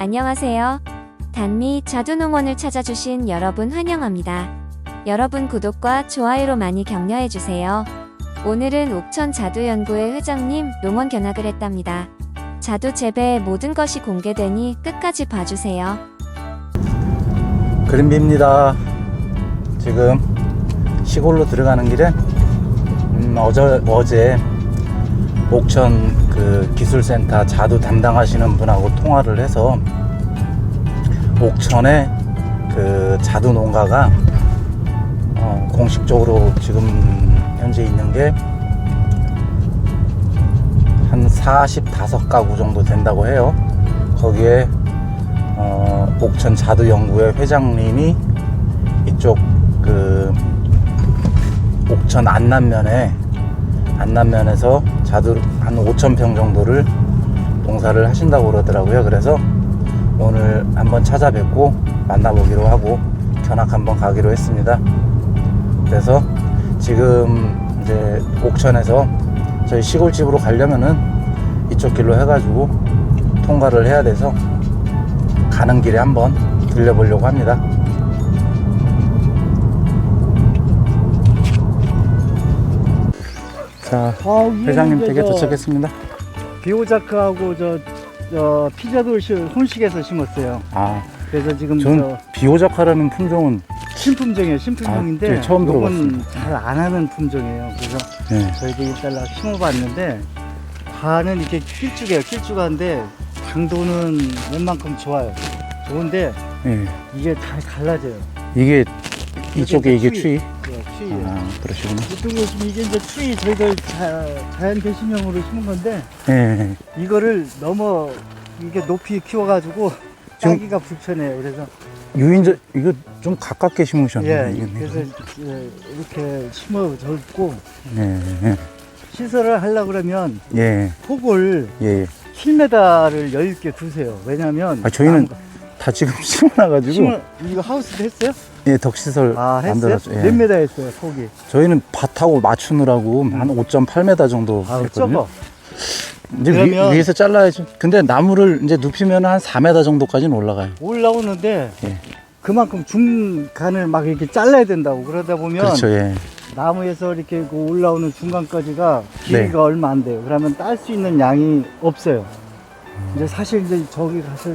안녕하세요. 단미 자두농원을 찾아주신 여러분 환영합니다. 여러분 구독과 좋아요로 많이 격려해주세요. 오늘은 옥천 자두연구회 회장님 농원 견학을 했답니다. 자두 재배의 모든 것이 공개되니 끝까지 봐주세요. 그린비입니다. 지금 시골로 들어가는 길에 음, 어제 어제 옥천 그 기술센터 자두 담당하시는 분하고 통화를 해서 옥천에 그 자두 농가가 어, 공식적으로 지금 현재 있는 게 한 45가구 정도 된다고 해요. 거기에 어, 옥천 자두 연구회 회장님이 이쪽 그 옥천 안남면에 안남면에서 자두 한 5천 평 정도를 농사를 하신다고 그러더라고요. 그래서 오늘 한번 찾아뵙고 만나보기로 하고 견학 한번 가기로 했습니다. 그래서 지금 이제 옥천에서 저희 시골집으로 가려면은 이쪽 길로 해가지고 통과를 해야 돼서 가는 길에 한번 들려보려고 합니다. 자, 아, 회장님 댁에 저 도착했습니다. 비오자크하고 저, 저 피자돌 시- 혼식에서 심었어요. 아, 그래서 지금 전저 비오자카라는 품종은 신품종이에요. 신품종인데 아, 네, 처음 들어봤습니다. 잘안 하는 품종이에요. 그래서 네, 저희도 일단 락 심어봤는데 반은 이렇게 길쭉해요. 길쭉한데 당도는 웬만큼 좋아요. 좋은데 네. 이게 잘 갈라져요. 이게 이쪽에 이게 추위. 추위. 예, 추위예요. 아, 그러시구나. 이쪽에 지금 이게 이제 추위 저희들 자, 자연 개심용으로 심은 건데 네, 이거를 너무 이게 높이 키워가지고 지금- 따기가 불편해요. 그래서 유인자 이거 좀 가깝게 심으셨네요. 예, 이게. 그래서 예, 이렇게 심어줬고 네, 네. 시설을 하려고 그러면 예, 폭을 예. 7m를 여유 있게 두세요. 왜냐면 아, 저희는 다 지금 심어놔가지고 심을 이거 하우스도 했어요? 예, 덕시설 아 했어요? 만들었죠. 예. 몇 m 했어요 폭이? 저희는 밭하고 맞추느라고 한 5.8m 정도 아 했거든요. 적어. 이제 그러면- 위, 에서 잘라야죠. 근데 나무를 이제 눕히면 한 4m 정도까지는 올라가요. 올라오는데 예. 그만큼 중간을 막 이렇게 잘라야 된다고 그러다 보면 그렇죠, 예. 나무에서 이렇게 그 올라오는 중간까지가 길이가 네. 얼마 안 돼요. 그러면 딸 수 있는 양이 없어요. 이제 사실 이제 저기 가서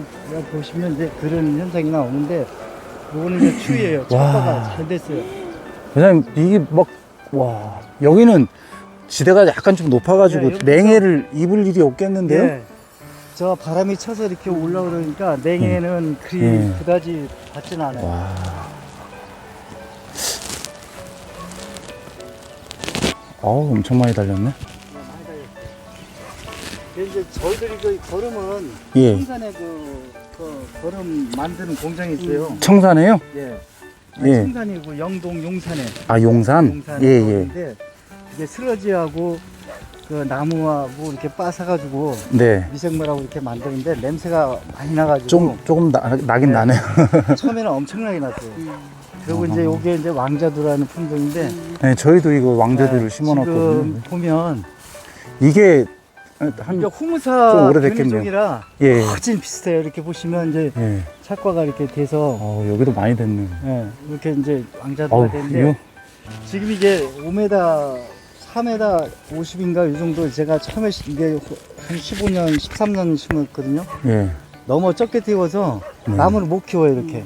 보시면 이제 그런 현상이 나오는데 요거는 이제 추위예요. 와. 착과가 잘 됐어요. 왜냐면 이게 막, 와, 여기는 지대가 약간 좀 높아가지고 네, 여기서- 냉해를 입을 일이 없겠는데요? 네. 저 바람이 쳐서 이렇게 올라오니까 냉해는 그리 네. 그다지 받진 않아요. 와. 어우, 엄청 많이 달렸네. 근데 이제 저희들이 그 걸음은 예. 청산에 그, 그 걸음 만드는 공장이 있어요. 청산에요? 예. 예. 청산이고 영동 용산에 아, 용산? 용산 예, 예. 이게 슬러지하고 그 나무하고 이렇게 빠사가지고 네. 미생물하고 이렇게 만드는데 냄새가 많이 나가지고 좀, 조금 나, 나긴 네. 나네요. 처음에는 엄청나게 났어요. 그리고 이제 요게 이제 왕자두라는 품종인데 네, 저희도 이거 왕자들을 네, 심어놨거든요. 지금 보면 이게 한, 좀 후무사 오래됐겠네요. 종이라 예. 훨씬 비슷해요. 이렇게 보시면 이제 예. 착과가 이렇게 돼서 어, 여기도 많이 됐네. 예, 이렇게 이제 왕자두가 어우, 되는데 이거, 지금 이게 5m, 4m 50인가 이 정도 제가 처음에 시- 이게 한 15년, 13년 심었거든요. 예. 너무 적게 띄워서 네. 나무를 못 키워요 이렇게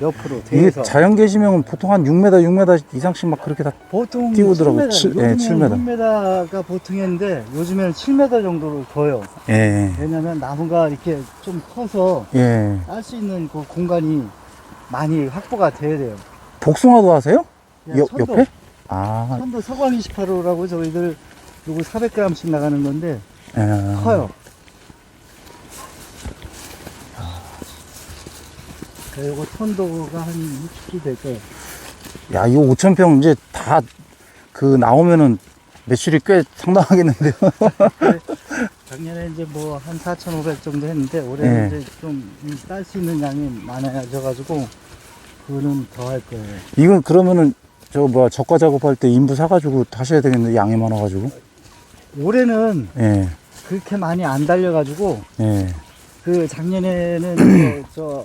옆으로 이게 대서 자연 개시명은 보통 한 6m, 6m 이상씩 막 그렇게 다 보통 띄우더라고요. 7m, 칠- 예, 요즘은 7m. 6m가 보통인데 요즘에는 7m 정도로 둬요. 예. 왜냐면 나무가 이렇게 좀 커서 예. 딸 수 있는 그 공간이 많이 확보가 돼야 돼요. 복숭아도 하세요? 야, 여, 천도, 옆에? 아, 천도 서광 28호라고 저희들 요거 400g씩 나가는 건데 예. 커요. 그리고 톤도가 한 60기 될 거예요. 야, 이거 5,000평 이제 다 그 나오면은 매출이 꽤 상당하겠는데요? 작년에 이제 뭐 한 4,500 정도 했는데 올해는 네. 이제 좀 딸 수 있는 양이 많아져가지고 그거는 더 할 거예요. 이건 그러면은 저 뭐야 적과 작업할 때 인부 사가지고 하셔야 되겠는데 양이 많아가지고. 올해는 예. 그렇게 많이 안 달려가지고 예. 그 작년에는 저, 저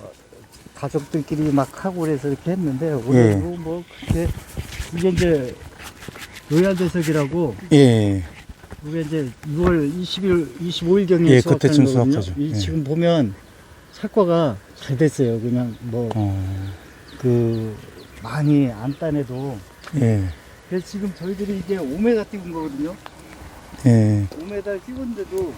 가족들끼리 막 하고 그래서 이렇게 했는데 올해도 뭐 그렇게 이게 이제 로얄 대석이라고 예. 이게 이제 6월 20일 25일 경에 예, 그때쯤. 수확하죠. 이 예. 지금 보면 사과가 잘 됐어요. 그냥 뭐그 어. 많이 안 따내도 예. 그래서 지금 저희들이 이게 5m 띄운 거거든요. 예. 5m 띄웠는데도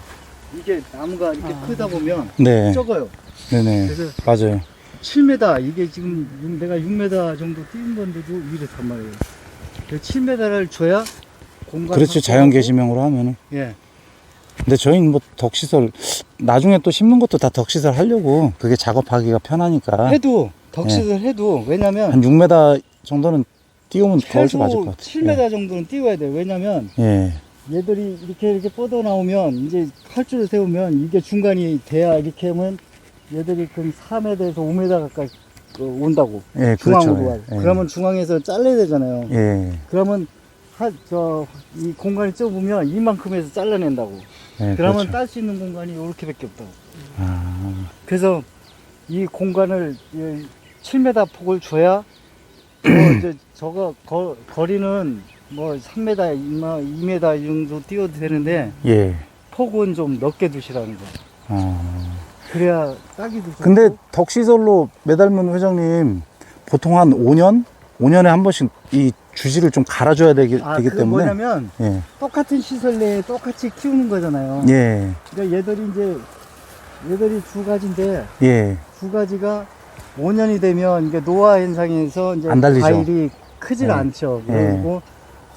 이게 나무가 이렇게 아. 크다 보면 네. 적어요. 네네. 맞아요. 7m 이게 지금 육- 내가 6m 정도 띄운 건데도 이렇단 말이에요. 7m를 줘야 공간 그렇죠. 자연 개시명으로 하면은. 예. 근데 저희는 뭐 덕시설 나중에 또 심는 것도 다 덕시설 하려고 그게 작업하기가 편하니까 해도 덕시를 해도 왜냐면 한 6m 정도는 띄우면 더 훨씬 맞을 것 같아요. 7m 정도는 띄워야 돼요. 왜냐면 예. 얘들이 이렇게 이렇게 뻗어 나오면 이제 칼줄을 세우면 이게 중간이 돼야 이렇게 하면 얘들이 그럼 3m에서 5m 가까이 어, 온다고 예, 중앙으로 그렇죠. 와요. 예. 그러면 중앙에서 잘라야 되잖아요. 예. 그러면 저이 공간이 좁으면 이만큼에서 잘라낸다고. 예, 그러면 그렇죠. 딸 수 있는 공간이 이렇게밖에 없다고. 아, 그래서 이 공간을 이 7m 폭을 줘야 뭐 이제 저거 거, 거리는 뭐 3m, 2m, 2m 이 정도 띄워도 되는데 예. 폭은 좀 넓게 두시라는 거예요. 아. 그래야 따기도 좋고. 근데 덕시설로 매달면 회장님 보통 한 5년? 5년에 한 번씩 이 주시를 좀 갈아줘야 되기, 아, 되기 그게 때문에 뭐냐면 예. 똑같은 시설 내에 똑같이 키우는 거잖아요. 예. 그러니까 얘들이 이제 얘들이 두 가지인데 예. 두 가지가 5년이 되면 이게 노화 현상에서 이제 안 달리죠. 과일이 크질 예. 않죠. 예. 그리고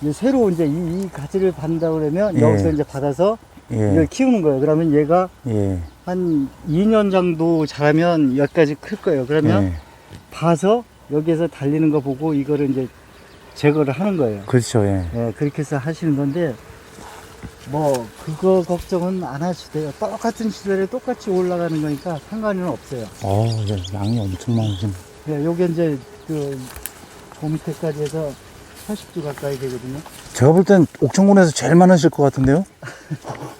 이제 새로 이제 이, 이 가지를 받는다 그러면 예. 여기서 이제 받아서 이걸 예. 키우는 거예요. 그러면 얘가 예. 한 2년 정도 자라면 여기까지 클 거예요. 그러면 예. 봐서 여기에서 달리는 거 보고 이거를 이제 제거를 하는 거예요. 그렇죠. 예. 예, 그렇게 해서 하시는 건데 뭐 그거 걱정은 안 하셔도 돼요. 똑같은 시설에 똑같이 올라가는 거니까 상관은 없어요. 어, 예. 양이 엄청 많으신. 예, 요게 이제 그 밑에까지 해서 80주 가까이 되거든요. 제가 볼 땐 옥천군에서 제일 많으실 것 같은데요?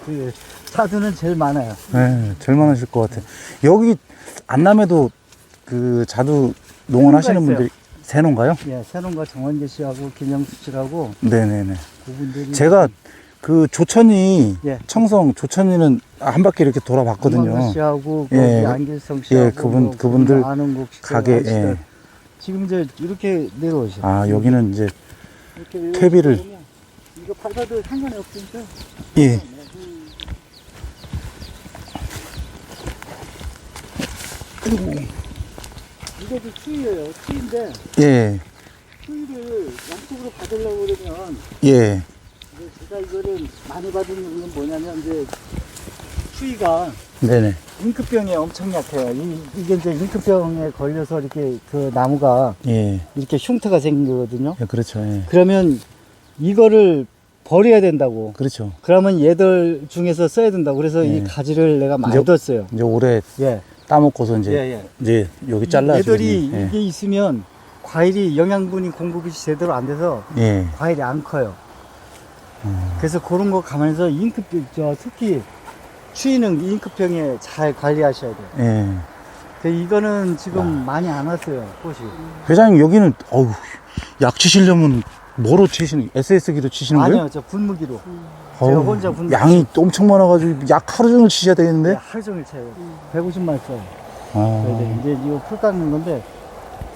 그 사두는 제일 많아요. 네, 제일 많으실 것 같아요. 여기 안남에도 그 자두 농원 하시는 있어요. 분들이 새농가요? 예, 새농과 정원재 씨하고 김영수 씨라고 네네네. 그분들이 제가 그 조천이 예. 청성 조천이는 한 바퀴 이렇게 돌아봤거든요. 씨하고 예. 안길성 씨하고 예, 그분- 뭐 그분들 가게, 예. 지금 이제 이렇게 내려오셔. 아 여기는 이제 퇴비를. 이거 밟아도 상관이 없으니까. 예. 이것도 추위예요. 추위인데 예, 추위를 양쪽으로 받으려고 그러면 예, 제가 이거를 많이 받은 이유는 뭐냐면 이제 추위가 네네, 잉크병에 엄청 약해요. 이, 이게 이제 잉크병에 걸려서 이렇게 그 나무가 예, 이렇게 흉터가 생기거든요. 예 그렇죠, 예, 그러면 이거를 버려야 된다고. 그렇죠. 그러면 얘들 중에서 써야 된다고. 그래서 예. 이 가지를 내가 많이 이제- 뒀어요. 이제 올해 예. 따먹고서 이제 예, 예. 이제 여기 잘라주고 얘들이 예, 이게 있으면 과일이 영양분이 공급이 제대로 안 돼서 예, 과일이 안 커요. 음. 그래서 그런 거 감안해서 잉크병, 저 특히 추위는 잉크병에 잘 관리하셔야 돼요. 예. 그 이거는 지금 많이 안 왔어요, 꽃이. 회장님 여기는 어우 약 치시려면 뭐로 치시는 SS기로 치시는 거예요? 아니요, 저 분무기로. 어우, 제가 혼자 분무기. 양이 엄청 많아가지고 약 하루 종일 치셔야 네, 되겠는데? 하루 종일 쳐요. 150만 써요. 아, 네, 이제 이거 풀 깎는 건데,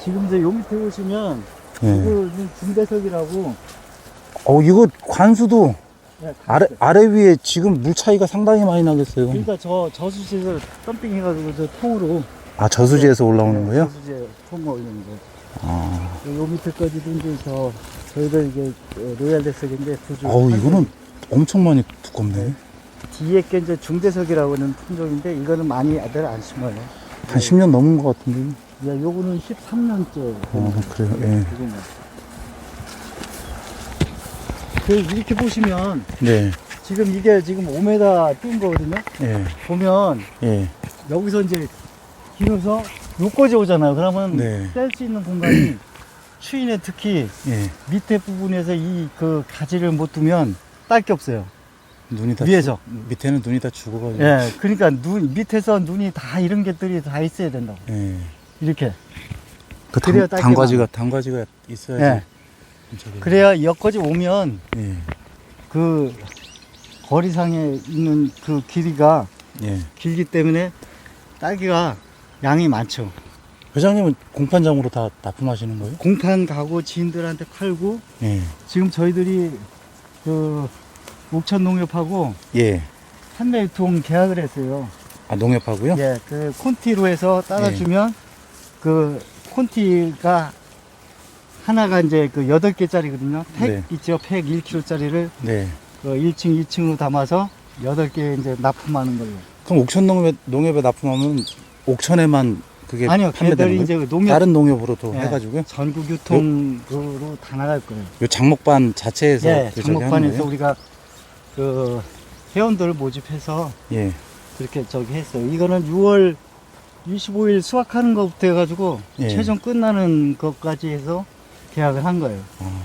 지금 이제 요 밑에 보시면, 예. 이거 중대석이라고. 어 이거 관수도 네, 아래 아래 위에 지금 물 차이가 상당히 많이 나겠어요. 그러니까 저 저수지에서 덤핑 해가지고 저 통으로. 아 저수지에서 올라오는 네, 거예요? 저수지에 통 올리는 거. 아, 요 밑에까지도 이제 저, 저희들 이게 어, 로얄 대석인데, 두 줄. 어우 이거는 엄청 많이 두껍네. 뒤에 게 이제 중대석이라고 하는 품종인데, 이거는 많이 애들 안 심어요. 한 10년 넘은 것 같은데. 야, 요거는 13년째. 어 그래요. 예. 그 이렇게 보시면 네. 지금 이게 지금 5m 뛴 거거든요. 예. 보면 예. 여기서 이제 길어서 요까지 오잖아요. 그러면 네. 뗄수 있는 공간이 추인에 특히 예. 밑에 부분에서 이 그 가지를 못 두면 딸 게 없어요. 눈이 다 위에서. 죽- 밑에는 눈이 다 죽어가지고. 예, 그러니까 눈 밑에서 눈이 다 이런 것들이 다 있어야 된다고. 예. 이렇게. 그 그래야 딸기가 단과지가 단과지가 있어야지. 예. 그래야 여기까지 오면 예. 그 거리상에 있는 그 길이가 예. 길기 때문에 딸기가 양이 많죠. 회장님은 공판장으로 다 납품하시는 거예요? 공판 가고 지인들한테 팔고 예. 지금 저희들이 그 옥천 농협하고 예. 판매 유통 계약을 했어요. 아 농협하고요? 예, 그 콘티로 해서 따라주면 그 콘티가 하나가 이제 그 8개짜리거든요. 팩 네. 있죠. 팩 1kg짜리를 네. 그 1층, 2층으로 담아서 8개 이제 납품하는 걸로. 그럼 옥천 농협에, 농협에 납품하면 옥천에만 그게 아니요, 걔들이 판매되는 이제 거예요? 그 농협 다른 농협으로도 예, 해가지고요? 전국 유통으로 다 나갈 거예요. 요 장목반 자체에서 예, 그 저기 하는 장목반에서 거예요? 우리가 그 회원들을 모집해서 예. 그렇게 저기 했어요. 이거는 6월 25일 수확하는 것부터 해가지고 예. 최종 끝나는 것까지 해서 계약을 한 거예요. 아,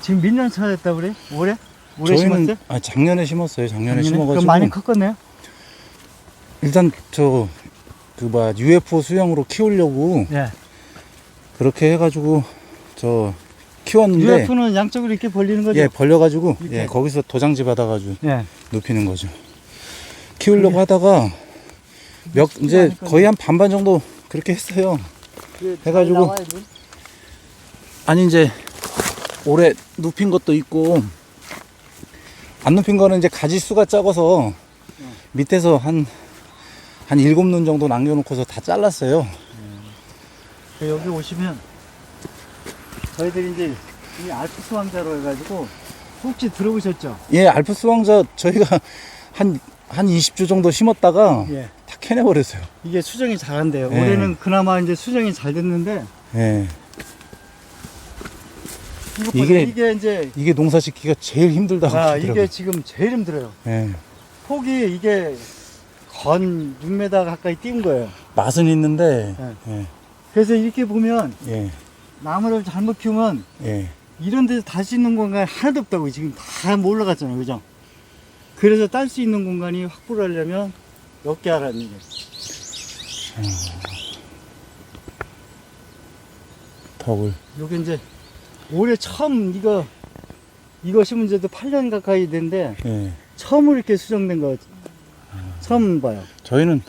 지금 몇 년차 됐다 그래? 올해? 올해 심었어요? 아, 작년에 심었어요. 작년에 작년에? 심어가지고 그럼 많이 컸겠네요? 일단 저 그 뭐야 UFO 수영으로 키우려고 예. 그렇게 해가지고 저 키웠는데 UF는 양쪽으로 이렇게 벌리는 거죠? 예 벌려가지고 이렇게? 예 거기서 도장지 받아가지고 예. 눕히는 거죠. 키우려고 하다가 몇 이제 거의 한 반반 정도 그렇게 했어요. 해가지고. 아니 이제 올해 눕힌 것도 있고 안 눕힌 거는 이제 가지 수가 작아서 밑에서 한한 일곱 눈 정도 남겨놓고서 다 잘랐어요. 그 여기 오시면 저희들이 이제 이 알프스 왕자로 해가지고 혹시 들어보셨죠? 예, 알프스 왕자 저희가 한, 한 20주 정도 심었다가 예. 다 캐내버렸어요. 이게 수정이 잘한대요. 예. 올해는 그나마 이제 수정이 잘 됐는데 예. 이게- 이게, 이게 이제 이게 농사 짓기가 제일 힘들다고 아, 하더라고요. 이게 지금 제일 힘들어요. 예. 폭이 이게 건 6m 가까이 뛴 거예요. 맛은 있는데, 예. 예, 그래서 이렇게 보면 예, 나무를 잘못 키우면 예. 이런 데서 다수 있는 공간이 하나도 없다고 지금 다 몰라갔잖아요. 그죠? 그래서 딸 수 있는 공간이 확보를 하려면 몇개 하라는 거예요. 덕을. 요게 이제 올해 처음 이거 이거 심은 지도 8년 가까이 됐는데 예. 처음으로 이렇게 수정된 거 처음 봐요. 저희는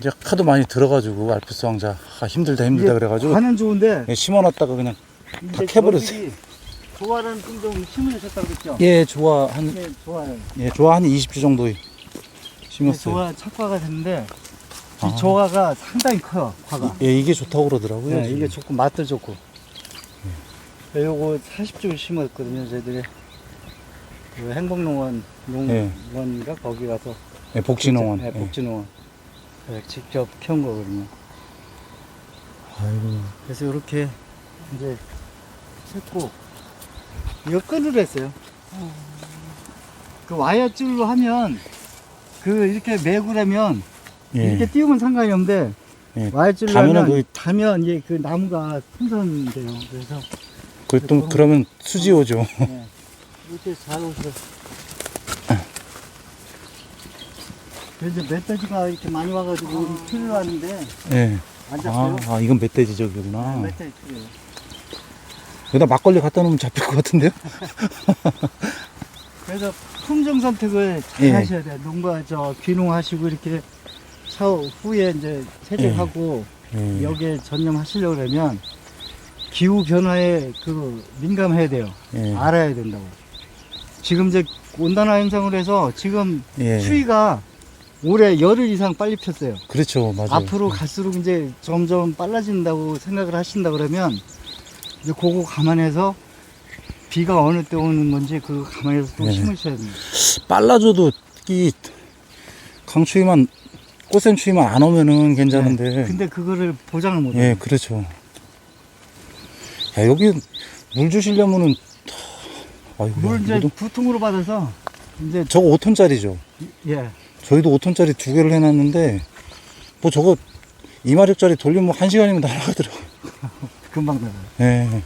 이제 하도 많이 들어가지고 알프스 왕자 아, 힘들다 힘들다 이게 그래가지고 관은 좋은데 예, 심어놨다가 그냥 이제 캐버렸어요. 좋아하는 품종 심으셨다고 그랬죠? 예 좋아 한 예, 좋아요. 예 좋아 한 20주 정도 심었어요. 조화 착과가 됐는데 아. 이 조화가 상당히 커요. 과가. 예 이게 좋다고 그러더라고요. 네, 지금. 이게 좋고 맛도 좋고. 네, 요거 40주 심었거든요, 저희들이. 그 행복농원 네. 농원인가 거기 가서 예, 복지농원. 네, 예. 복지농원. 네, 직접 키운 거거든요. 아이고 그래서 이렇게 이제 했고 이거 끈으로 했어요. 그 와이어 줄로 하면 그 이렇게 매구라면 예. 이렇게 띄우면 상관이 없는데 예. 와이어줄로 가면은 그- 가면 이제 그 나무가 풍선돼요. 그래서 그또 그러면 수지 오죠. 네. 이렇게 잘 오세요. 그래서 멧돼지가 이렇게 많이 와가지고 우리 키를 하는데 예. 안 아, 잡혀요. 아 이건 멧돼지 저기구나. 네, 멧돼지. 여기다 막걸리 갖다 놓으면 잡힐 것 같은데요? 그래서 품종 선택을 잘 예. 하셔야 돼요. 농가 저 귀농하시고 이렇게 차 후에 이제 퇴직하고 예. 여기에 전념하시려고 그러면 기후 변화에 그 민감해야 돼요. 예. 알아야 된다고. 지금 이제 온난화 현상으로 해서 지금 예. 추위가 올해 열흘 이상 빨리 폈어요. 그렇죠, 맞아요. 앞으로 갈수록 이제 점점 빨라진다고 생각을 하신다 그러면 이제 그거 감안해서 비가 어느 때 오는 건지 그거 감안해서 또 네. 심으셔야 됩니다. 빨라져도 이 강추위만 꽃샘 추위만 안 오면은 괜찮은데. 네. 근데 그거를 보장을 못 해요. 예, 그렇죠. 야, 여기 물 주시려면은 아이고, 물 이제 이것도- 부통으로 받아서 이제 저거 5톤짜리죠. 예 저희도 5톤짜리 두 개를 해놨는데 뭐 저거 2마력짜리 돌리면 뭐한 시간이면 날아가더라고요. 금방 나가요. 예.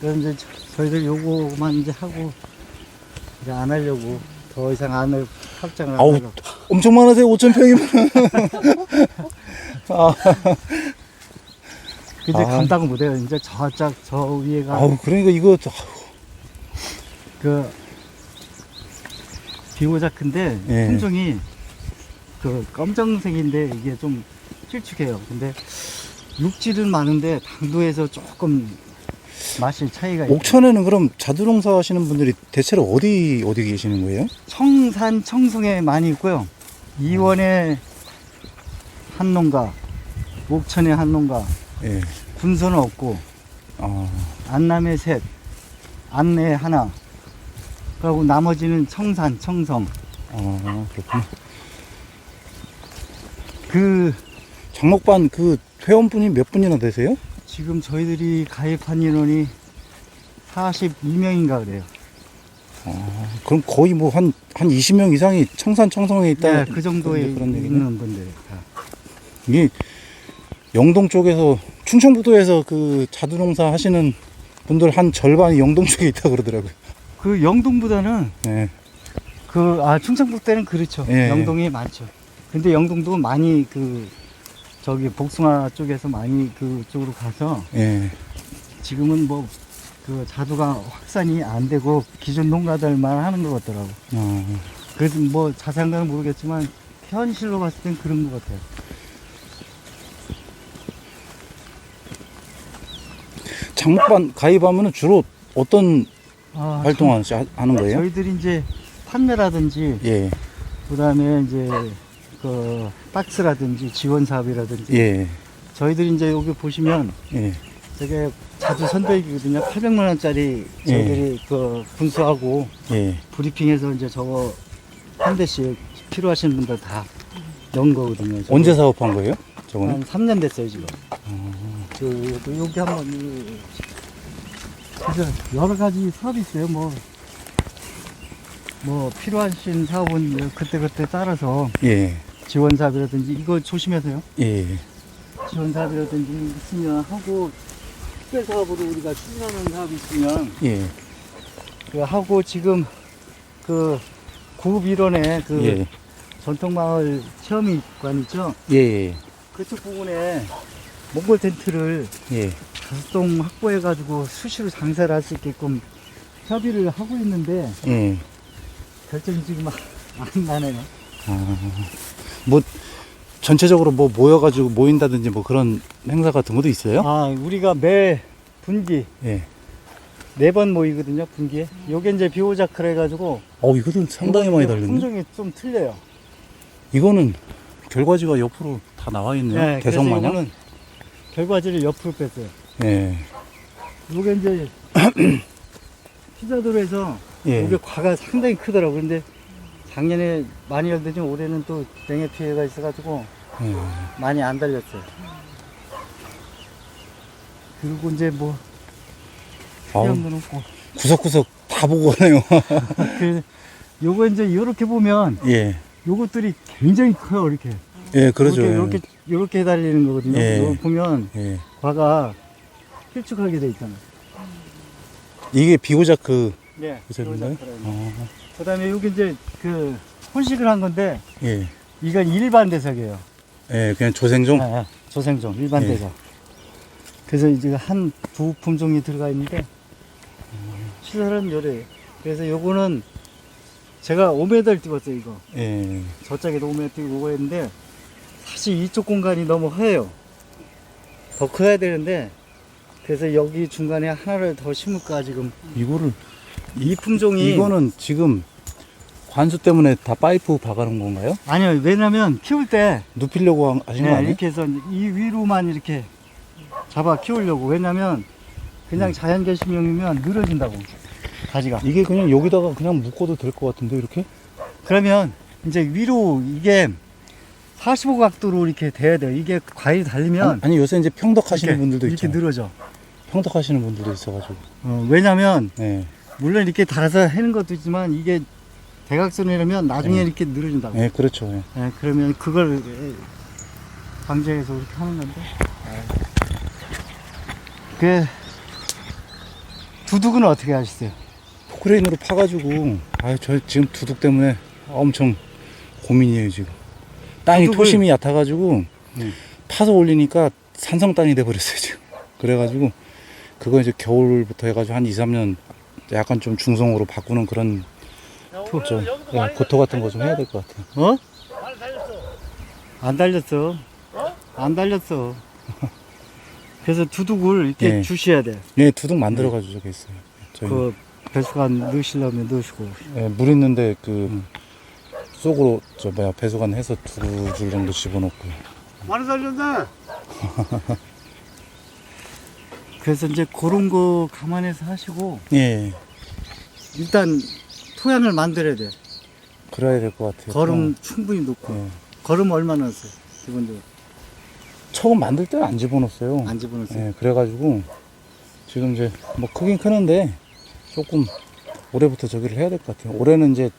그래서 이제 저- 저희들 요거만 이제 하고 이제 안 하려고 더 이상 안을 확장을 안 아우 하려고. 엄청 많으세요 5천 평이면. 아, 근데 아. 감당 못해요. 이제 저짝 저 위에가 아우 그러니까 이거 저- 그 비오자크인데 예. 품종이 그 검정색인데 이게 좀 길쭉해요. 근데 육질은 많은데 당도에서 조금 맛이 차이가 있어요. 옥천에는 그럼 자두농사 하시는 분들이 대체로 어디 어디 계시는 거예요? 청산 청송에 많이 있고요. 이원에 한 농가, 옥천에 한 농가, 예. 군소는 없고 아, 안남에 셋, 안내 하나. 그리고 나머지는 청산, 청성. 아 그렇구나. 그 장목반 그 회원분이 몇 분이나 되세요? 지금 저희들이 가입한 인원이 42명인가 그래요. 아, 그럼 거의 뭐 한 한 20명 이상이 청산 청성에 있다. 네, 그 정도에 그런. 있는 분들 다. 이게 영동 쪽에서 충청부도에서 그 자두농사 하시는 분들 한 절반이 영동 쪽에 있다 그러더라고요. 그 영동보다는 네. 그 아 충청북 때는 그렇죠. 예. 영동이 많죠. 근데 영동도 많이 그 저기 복숭아 쪽에서 많이 그쪽으로 가서 예. 지금은 뭐 그 자두가 확산이 안 되고 기존 농가들만 하는 것 같더라고. 아, 그래서 뭐 자세한 건 모르겠지만 현실로 봤을 땐 그런 것 같아요. 장목반 가입하면은 주로 어떤 아, 활동 하는 하는 거예요? 저희들이 이제 판매라든지 예. 그다음에 이제 그 박스라든지 지원 사업이라든지 예. 저희들이 이제 여기 보시면 예. 저게 자주 선도이거든요. 800만 원짜리 저희들이 그 분수하고 예. 브리핑해서 이제 저거 한 대씩 필요하신 분들 다 넣은 거거든요. 저거. 언제 사업한 거예요? 저거는? 한 3년 됐어요 지금. 그, 그 여기 한번 이- 그래서 여러 가지 사업이 있어요. 뭐. 뭐 필요하신 사업은 그때 그때 따라서 예. 지원 사업이라든지 이거 조심하세요. 예. 지원 사업이라든지 있으면 하고 특별 사업으로 우리가 추진하는 사업이 있으면 예. 그 하고 지금 그 구읍 일원에 그 예. 전통마을 체험관 있죠. 예. 그쪽 부분에 몽골 텐트를 예. 다섯 동 확보해가지고 수시로 장사를 할 수 있게끔 협의를 하고 있는데 예. 결정이 지금 안 나네요. 아, 뭐 전체적으로 뭐 모여가지고 모인다든지 뭐 그런 행사 같은 것도 있어요? 아 우리가 매 분기 예. 네 번 모이거든요 분기에. 요게 이제 비오자크라 해가지고 어, 이거는 상당히 많이 달렸네. 품종이 좀 틀려요. 이거는 결과지가 옆으로 다 나와 있네요. 네, 그래서 대성 마냥. 이거는 결과지를 옆으로 뺐어요. 예. 요게 이제 피자도로에서 예. 요게 과가 상당히 크더라고. 근데 작년에 많이 열더니 올해는 또 냉해 피해가 있어가지고 예. 많이 안 달렸어요. 그리고 이제 뭐 아우, 피한 건 없고. 구석구석 다 보고 가네요. 그 요거 이제 이렇게 보면 예. 요것들이 굉장히 커요. 이렇게. 예, 그러죠. 이렇게 이렇게 이렇게 달리는 거거든요. 예. 요거 보면 예. 과가 필축하게 돼 있잖아요. 이게 비오자크 네. 그제인가요? 어, 그 다음에 여기 이제 그 혼식을 한 건데 예. 이건 일반 대석이에요. 예, 그냥 조생종. 네, 네. 조생종 일반 예. 대석. 그래서 이제 한 두 품종이 들어가 있는데 시설은 요래. 그래서 요거는 제가 5m를 띄웠어요 이거. 예. 저쪽에도 5m 띄고 했는데 사실 이쪽 공간이 너무 허해요. 더 커야 되는데 그래서 여기 중간에 하나를 더 심을까 지금 이거를 이 품종이 이거는 지금 관수 때문에 다 파이프 박아놓은 건가요? 아니요 왜냐면 키울 때 눕히려고 하- 하신 거 네, 아니에요? 이렇게 해서 이 위로만 이렇게 잡아 키우려고 왜냐면 그냥 자연 개심용이면 늘어진다고 가지가 이게 그냥 여기다가 그냥 묶어도 될 것 같은데 이렇게? 그러면 이제 위로 이게 45 각도로 이렇게 돼야 돼요 이게 과일이 달리면 아니, 요새 이제 평덕하시는 이렇게, 분들도 이렇게 있죠. 늘어져 평덕하시는 분들도 있어가지고. 어, 왜냐면 예. 물론 이렇게 달아서 해는 것도 있지만 이게 대각선이라면 나중에 네. 이렇게 늘어진다고 예, 그렇죠. 예. 예, 그러면 그걸 에, 방지해서 이렇게 하는 건데 그 두둑은 어떻게 하셨어요? 포크레인으로 파가지고 아, 저 지금 두둑 때문에 엄청 고민이에요, 지금. 땅이 두둑을- 토심이 얕아가지고 네. 파서 올리니까 산성 땅이 돼 버렸어요, 지금. 그래가지고 그거 이제 겨울부터 해가지고 한 2, 3년 약간 좀 중성으로 바꾸는 그런 토, 좀, 예, 고토 같은 거 좀 해야 될 것 같아요. 어? 안 달렸어. 안 달렸어. 그래서 두둑을 이렇게 네. 주셔야 돼. 예, 두둑 만들어 가지고 저기 있어요. 저희 그 배수관 넣으시려면 넣으시고. 예, 물 있는데 그 음. 속으로 저 뭐야 배수관 해서 두 줄 정도 집어넣고 많이 달렸네. 그래서 이제 그런 거 감안해서 하시고 예 일단 토양을 만들어야 돼. 그래야 될 것 같아요. 거름 충분히 넣고. 예. 거름 얼마 넣었어요? 기본적으로. 처음 만들 때는 안 집어넣었어요. 안 집어넣었어요. 예, 그래가지고 지금 이제 뭐 크긴 크는데 조금 올해부터 저기를 해야 될 것 같아요. 올해는 이제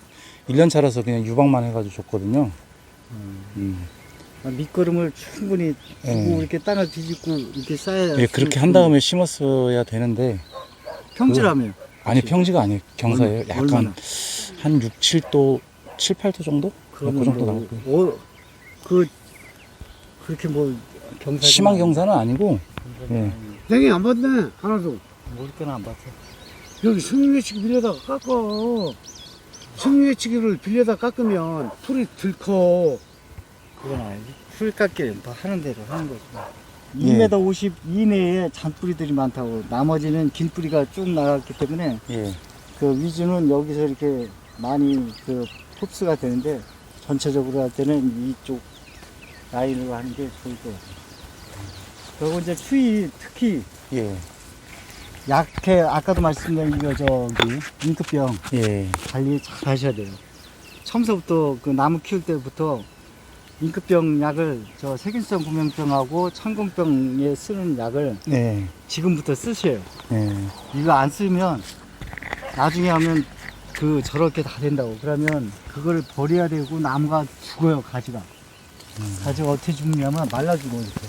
1년 차라서 그냥 유박만 해가지고 줬거든요. 음. 아, 밑거름을 충분히 주고 예. 이렇게 땅을 뒤집고 이렇게 쌓아야 예, 그렇게 한 다음에 심었어야 되는데 평지라며. 아니 평지가 아니에요. 경사예요. 얼마- 약간 얼마나? 한 6, 7도, 7, 8도 정도? 그 정도 뭐, 나오고. 어, 그 그렇게 뭐 경사 심한 경사는 아니고 예. 생이 안 봤네. 하나도. 모를 때는 안 봤어. 여기 승리치기 빌려다가 깎어. 승리치기를 빌려다 깎으면 풀이 들커. 그건 아니지. 풀 깎게 뭐 하는 대로 하는 거지. 예. 2m 50 이내에 잔뿌리들이 많다고. 나머지는 긴 뿌리가 쭉 나갔기 때문에 예. 그 위주는 여기서 이렇게 많이 그 흡수가 되는데 전체적으로 할 때는 이쪽 라인으로 하는 게 좋을 것 같아요. 그리고 이제 추위 특히 예. 약해 아까도 말씀드린 이거 저기 잉크병 예. 관리 잘 하셔야 돼요. 처음서부터 그 나무 키울 때부터 잉크병 약을 저 세균성 구명병하고 창공병에 쓰는 약을 예. 지금부터 쓰셔요. 예. 이거 안 쓰면 나중에 하면 그 저렇게 다 된다고. 그러면 그걸 버려야 되고 나무가 죽어요 가지가. 가지가 어떻게 죽냐면 말라 죽어 이렇게.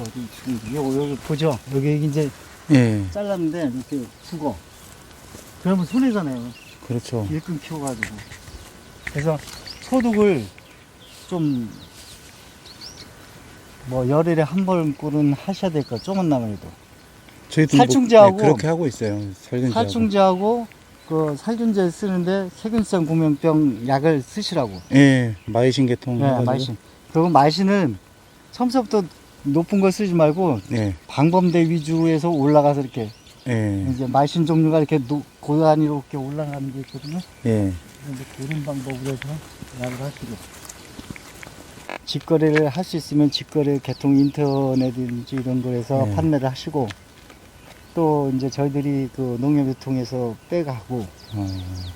어디 죽는지 여기, 여기 보죠. 여기 이제 예. 잘랐는데 이렇게 죽어. 그러면 손해잖아요. 그렇죠. 일끈 키워가지고. 그래서 소득을 좀, 뭐, 열흘에 한 번꼴은 하셔야 될 거, 조금나마 해도. 저희도 살충제하고 뭐, 예, 그렇게 하고 있어요. 살균제하고. 살충제하고, 그, 살균제 쓰는데 세균성 구명병 약을 쓰시라고. 예. 마이신 계통. 네, 해가지고. 마이신. 그리고 마이신은 처음부터 높은 거 쓰지 말고, 예. 방범대 위주에서 올라가서 이렇게, 예. 이제 마이신 종류가 이렇게 노- 고단위로 이렇게 올라가는 게 있거든요. 예. 이제 그런 방법으로 해서 약을 하시고 직거래를 할 수 있으면 직거래 개통 인터넷인지 이런 거에서 네. 판매를 하시고 또 이제 저희들이 그 농협유통에서 빼가고 어,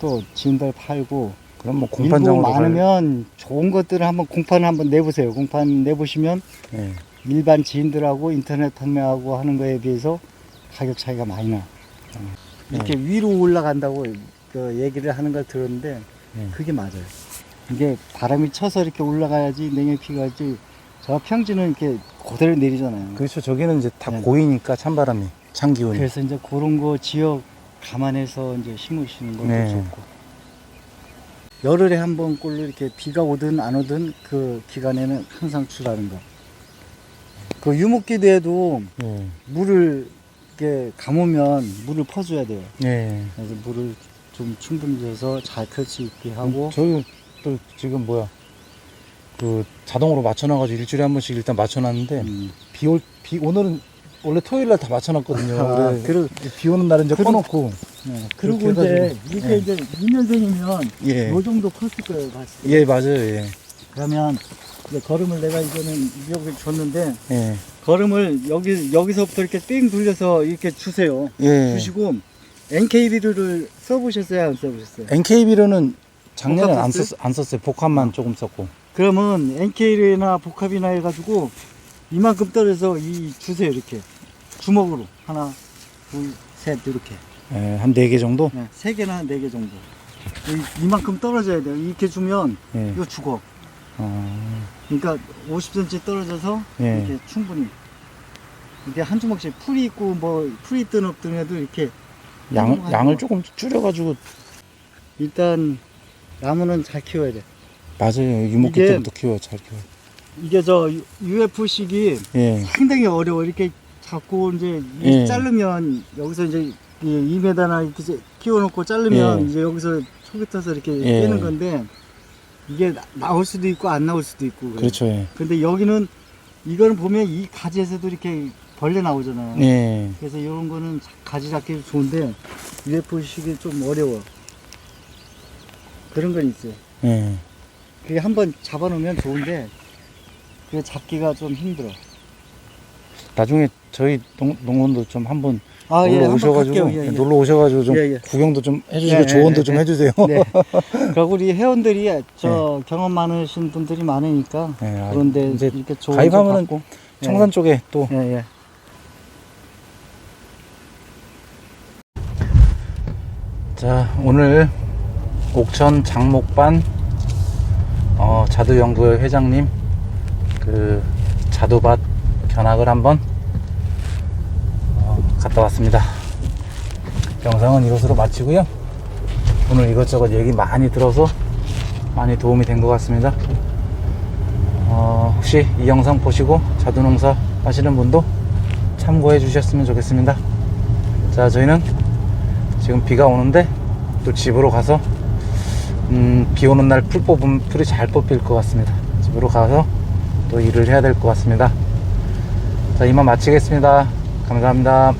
또 지인들 팔고 그럼 뭐 공판장으로 갈- 많으면 좋은 것들을 한번 공판을 한번 내보세요. 공판 내보시면 예. 일반 지인들하고 인터넷 판매하고 하는 거에 비해서 가격 차이가 많이 나. 이렇게 위로 올라간다고 그 얘기를 하는 걸 들었는데 네. 그게 맞아요. 이게 바람이 쳐서 이렇게 올라가야지 냉해 피가지 저 평지는 이렇게 그대로 내리잖아요. 그렇죠. 저기는 이제 다 네. 고이니까 찬바람이, 찬 기운이. 그래서 이제 그런 거 지역 감안해서 이제 심으시는 것도 네. 좋고. 열흘에 한 번 꼴로 이렇게 비가 오든 안 오든 그 기간에는 항상 주라는 거. 그 유목기대에도 예. 물을 이렇게 감으면 물을 퍼줘야 돼요. 예. 그래서 물을 좀 충분히 줘서 잘 클 수 있게 하고 저 기또 지금 뭐야 그 자동으로 맞춰놔가지고 일주일에 한 번씩 일단 맞춰놨는데 음, 비올 비 오늘은 원래 토요일 날 다 맞춰놨거든요. 아, 그래, 그리고- 비 오는 날은 이제 그리고- 꺼놓고 네. 그리고 그렇게 이제 해가지고, 이렇게 네. 이제 2년생이면 예. 요 정도 컸을 거예요, 봤을 때. 예 맞아요. 예. 그러면 이제 걸음을 내가 이거는 여기 줬는데 예. 걸음을 여기 여기서부터 이렇게 삥 돌려서 이렇게 주세요. 예. 주시고 NK비료를 써보셨어요, 안 써보셨어요? NK비료는 작년에 안, 썼어요? 썼, 안 썼어요. 복합만 조금 썼고. 그러면 NK비료나 복합이나 해가지고 이만큼 떨어서 이 주세요, 이렇게 주먹으로 하나, 둘, 셋 이렇게. 예, 한 네 개 정도. 네, 세 개나 네 개 정도. 이, 이만큼 떨어져야 돼요. 이렇게 주면 예. 이거 죽어. 어, 그러니까 50cm 떨어져서 예. 이렇게 충분히 이게 한 주먹씩 풀이 있고 뭐 풀이 있든 없든 해도 이렇게 양 양을. 조금 줄여가지고 일단 나무는 잘 키워야 돼. 맞아요. 유목기 이게- 때부터 키워 잘 키워. 이게 저 UF식이 예. 상당히 어려워. 이렇게 잡고 이제 이 예. 자르면 여기서 이제 2m나 이렇게 이제 키워놓고 자르면 예. 이제 여기서 속이 떠서 이렇게 예. 떼는 건데 이게 나- 나올 수도 있고 안 나올 수도 있고. 그래요. 그렇죠. 예. 근데 여기는 이거는 보면 이 가지에서도 이렇게 벌레 나오잖아요. 예. 그래서 이런 거는 자- 가지 잡기 좋은데 UF식이 좀 어려워. 그런 건 있어요. 예. 그게 한번 잡아놓으면 좋은데 그게 잡기가 좀 힘들어. 나중에 저희 농, 농원도 좀 한번 아, 놀러 한번 오셔가지고 갈게요. 예, 예. 놀러 오셔가지고 좀 예, 예. 구경도 좀 해주시고 예, 조언도 예, 좀 예. 해주세요. 네. 그리고 우리 회원들이 저 경험 많으신 분들이 많으니까 예, 아, 그런데 이제 이렇게 좋은 가입하면은 좀 받고. 청산 쪽에 또 예, 예. 자, 오늘 옥천 장목반 어, 자두연구회 회장님 그 자두밭 견학을 한번 어, 갔다 왔습니다. 영상은 이것으로 마치고요. 오늘 이것저것 얘기 많이 들어서 많이 도움이 된 것 같습니다. 어, 혹시 이 영상 보시고 자두농사 하시는 분도 참고해 주셨으면 좋겠습니다. 자, 저희는 지금 비가 오는데 또 집으로 가서 음, 비 오는 날 풀 뽑으면 풀이 잘 뽑힐 것 같습니다. 집으로 가서 또 일을 해야 될 것 같습니다. 자, 이만 마치겠습니다. 감사합니다.